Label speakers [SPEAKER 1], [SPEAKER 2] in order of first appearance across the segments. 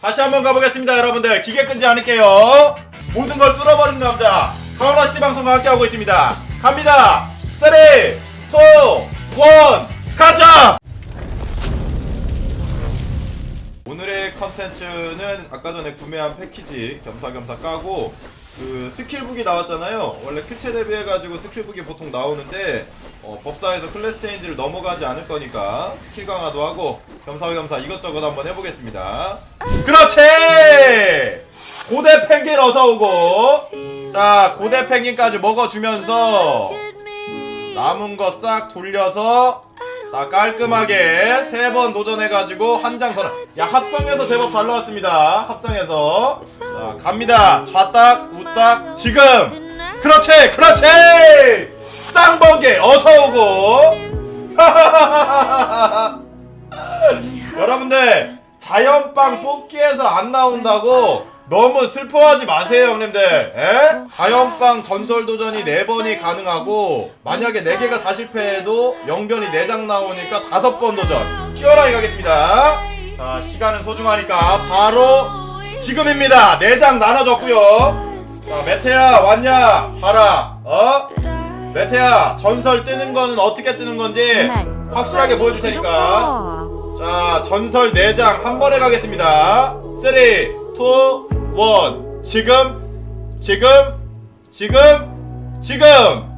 [SPEAKER 1] 다시 한번 가보겠습니다 여러분들. 기계 끈지 않을게요. 모든 걸 뚫어버리는 남자 가오나 시티 방송과 함께하고 있습니다. 갑니다. 3 2 1 가자! 오늘의 컨텐츠는 아까 전에 구매한 패키지 겸사겸사 까고 그 스킬북이 나왔잖아요 원래 큐체 대비해가지고 스킬북이 보통 나오는데 어, 법사에서 클래스 체인지를 넘어가지 않을 거니까 스킬 강화도 하고 겸사겸사 이것저것 한번 해보겠습니다 그렇지 고대 펭귄 어서 오고 자 고대 펭귄까지 먹어주면서 남은 거 싹 돌려서 자 깔끔하게 세 번 도전해가지고 한 장 더. 야 합성에서 제법 잘 나왔습니다. 합성에서 자 갑니다. 좌딱 우 딱 지금. 그렇지 그렇지. 쌍번개 어서 오고. 여러분들 자연빵 뽑기에서 안 나온다고 너무 슬퍼하지 마세요 형님들. 에? 자연빵 전설도전이 4번이 가능하고 만약에 4개가 다 실패해도 영변이 4장 나오니까 5번 도전. 시원하게 가겠습니다. 자 시간은 소중하니까 바로 지금입니다. 4장 나눠졌고요 자 메테야 왔냐 봐라 어? 메테야 전설 뜨는 거는 어떻게 뜨는 건지 확실하게 보여줄 테니까 자, 전설 4장 한 번에 가겠습니다. 3, 2, 1. 지금, 지금, 지금, 지금.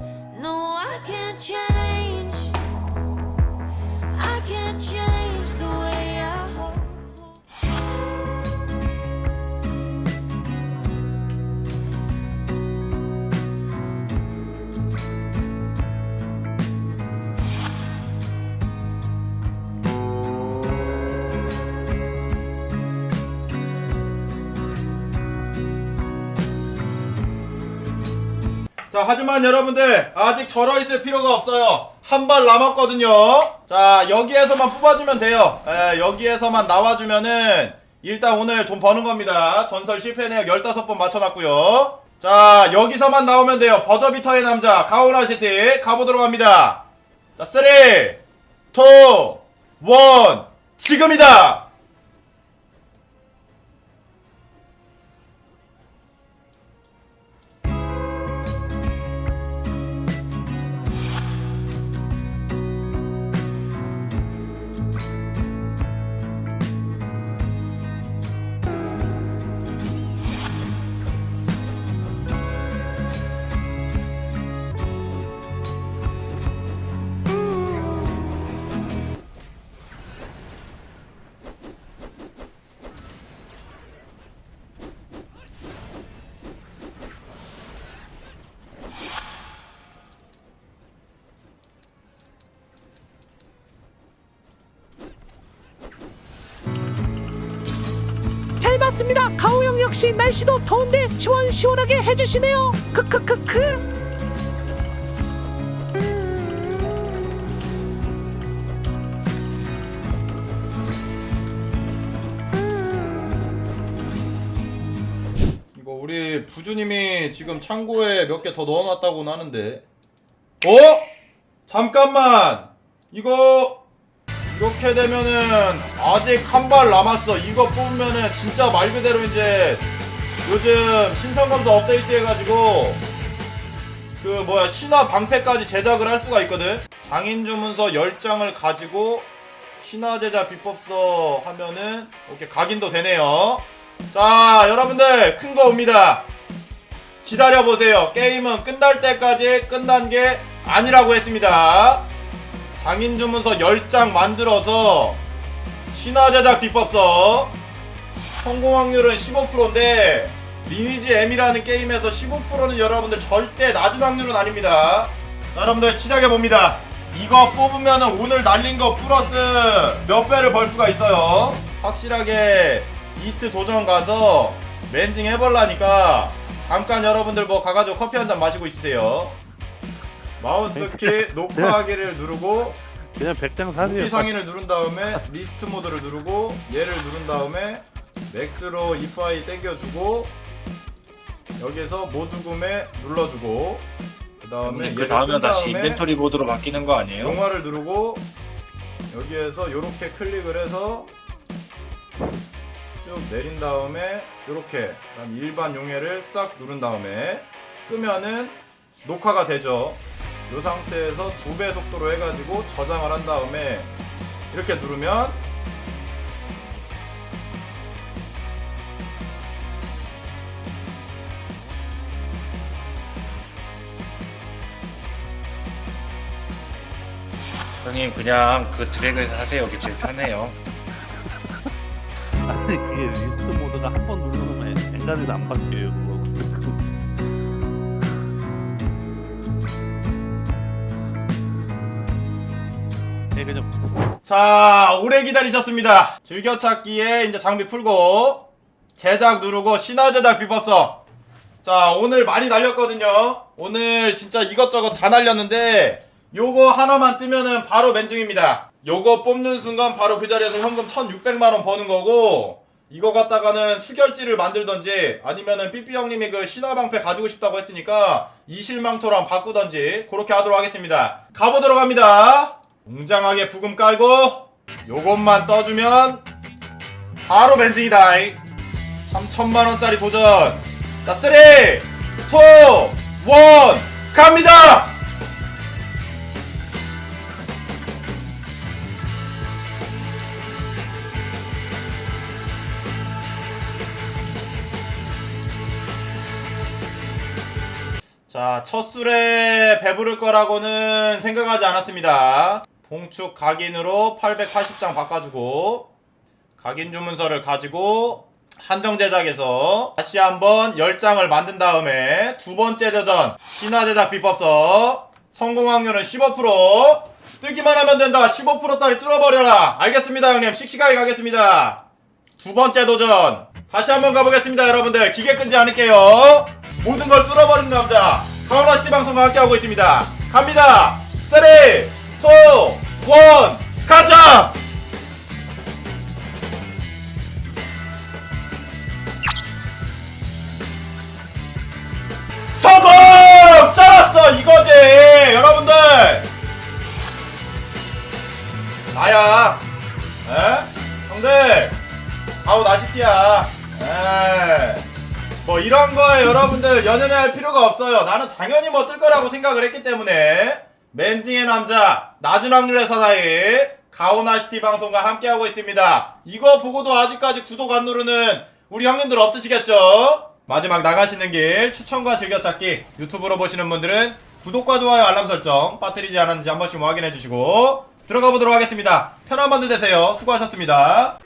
[SPEAKER 1] 자, 하지만 여러분들, 아직 절어 있을 필요가 없어요. 한 발 남았거든요. 자, 여기에서만 뽑아주면 돼요. 에, 여기에서만 나와주면은, 일단 오늘 돈 버는 겁니다. 전설 실패 내역 15번 맞춰놨고요. 자, 여기서만 나오면 돼요. 버저비터의 남자, 가오라시티, 가보도록 합니다. 자, 3, 2, 1, 지금이다!
[SPEAKER 2] 잘 봤습니다. 가오형 역시 날씨도 더운데 시원시원하게 해주시네요. 크크크크.
[SPEAKER 1] 이거 우리 부주님이 지금 창고에 몇 개 더 넣어놨다고 하는데 어? 잠깐만 이거 이렇게 되면은 아직 한 발 남았어. 이거 뽑으면은 진짜 말 그대로 이제 요즘 신성검사 업데이트 해가지고 그 뭐야 신화 방패까지 제작을 할 수가 있거든? 장인 주문서 10장을 가지고 신화 제작 비법서 하면은 이렇게 각인도 되네요. 자 여러분들 큰 거 옵니다. 기다려보세요. 게임은 끝날 때까지 끝난 게 아니라고 했습니다 장인 주문서 10장 만들어서 신화 제작 비법서. 성공 확률은 15%인데 리니지 M이라는 게임에서 15%는 여러분들 절대 낮은 확률은 아닙니다. 자, 여러분들 시작해 봅니다. 이거 뽑으면은 오늘 날린 거 플러스 몇 배를 벌 수가 있어요? 확실하게 이트 도전 가서 렌징 해볼라니까 잠깐 여러분들 뭐 가가지고 커피 한 잔 마시고 있으세요 마우스 키 녹화하기를 누르고
[SPEAKER 3] 그냥 백장 사세요.
[SPEAKER 1] 상위를 누른 다음에 리스트 모드를 누르고 얘를 누른 다음에 맥스로 이 파일 땡겨주고 여기에서 모두 구매 눌러주고 그 다음에
[SPEAKER 4] 그 다음에 다시 인벤토리 모드로 바뀌는 거 아니에요?
[SPEAKER 1] 용화를 누르고 여기에서 이렇게 클릭을 해서 쭉쭉 내린 다음에 이렇게 일반 용해를 싹 누른 다음에 끄면은 녹화가 되죠. 이 상태에서 두 배 속도로 해가지고 저장을 한 다음에 이렇게 누르면
[SPEAKER 4] 형님 그냥 그 드래그에서 하세요. 이게 제일 편해요.
[SPEAKER 3] 아니 그게 리스트 모드가 한 번 누르면 엔간히도 안 바뀌어요 그거 네, 그냥
[SPEAKER 1] 자 오래 기다리셨습니다. 즐겨찾기에 이제 장비 풀고 제작 누르고 신화 제작 비법서. 자 오늘 많이 날렸거든요. 오늘 진짜 이것저것 다 날렸는데 요거 하나만 뜨면은 바로 맨중입니다. 요거 뽑는 순간 바로 그 자리에서 현금 1,600만 원 버는 거고 이거 갖다가는 수결지를 만들던지 아니면은 삐삐 형님이 그 신화 방패 가지고 싶다고 했으니까 이실망토랑 바꾸던지 그렇게 하도록 하겠습니다. 가보도록 합니다. 웅장하게 부금 깔고 요것만 떠주면 바로 벤징이다 3천만원짜리 도전. 자 3, 2, 1 갑니다! 자, 첫 술에 배부를 거라고는 생각하지 않았습니다. 봉축 각인으로 880장 바꿔주고 각인 주문서를 가지고 한정 제작에서 다시 한번 10장을 만든 다음에 두 번째 대전 신화 제작 비법서 성공 확률은 15% 뜨기만 하면 된다. 15%짜리 뚫어버려라. 알겠습니다 형님. 씩씩하게 가겠습니다. 두 번째 도전. 다시 한번 가보겠습니다 여러분들. 기계 끈지 않을게요. 모든 걸 뚫어버리는 남자. 가오나 시티 방송과 함께하고 있습니다. 갑니다. 3 2 1 가자! 성공! 잘랐어 이거지! 여러분들! 나야. 에? 형들. 아우 나시티야. 에. 뭐 이런 거에 여러분들 연연해 할 필요가 없어요. 나는 당연히 뭐 뜰 거라고 생각을 했기 때문에 맨징의 남자 낮은 확률의 사나이 가오나시티 방송과 함께하고 있습니다. 이거 보고도 아직까지 구독 안 누르는 우리 형님들 없으시겠죠? 마지막 나가시는 길 추천과 즐겨찾기. 유튜브로 보시는 분들은 구독과 좋아요 알람 설정 빠뜨리지 않았는지 한 번씩 확인해 주시고 들어가 보도록 하겠습니다. 편한 밤들 되세요. 수고하셨습니다